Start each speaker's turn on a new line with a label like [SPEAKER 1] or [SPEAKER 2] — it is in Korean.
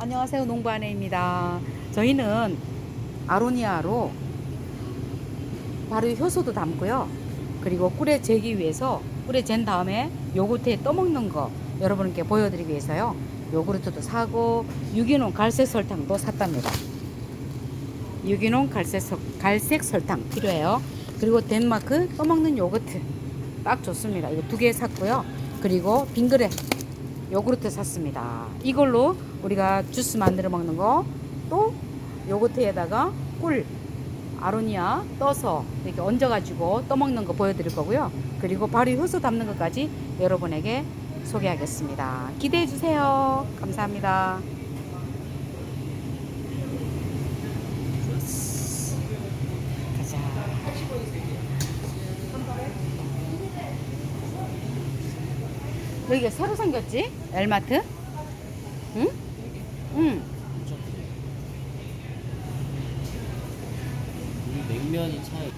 [SPEAKER 1] 안녕하세요. 농부아내입니다. 저희는 아로니아로 바로 효소도 담고요. 그리고 꿀에 재기 위해서 꿀에 잰 다음에 요구르트에 떠먹는 거 여러분께 보여드리기 위해서요. 요구르트도 사고 유기농 갈색 설탕도 샀답니다. 유기농 갈색, 설- 갈색 설탕 필요해요. 그리고 덴마크 떠먹는 요거트 딱 좋습니다. 이거 두 개 샀고요. 그리고 빙그레 요구르트 샀습니다. 이걸로 우리가 주스 만들어 먹는 거 또 요거트에다가 꿀 아로니아 떠서 이렇게 얹어가지고 떠먹는 거 보여드릴 거고요. 그리고 바로 효소 담는 것까지 여러분에게 소개하겠습니다. 기대해 주세요. 감사합니다. 여기가 새로 생겼지? 엘마트? 응? 응.
[SPEAKER 2] 우리 냉면이 차에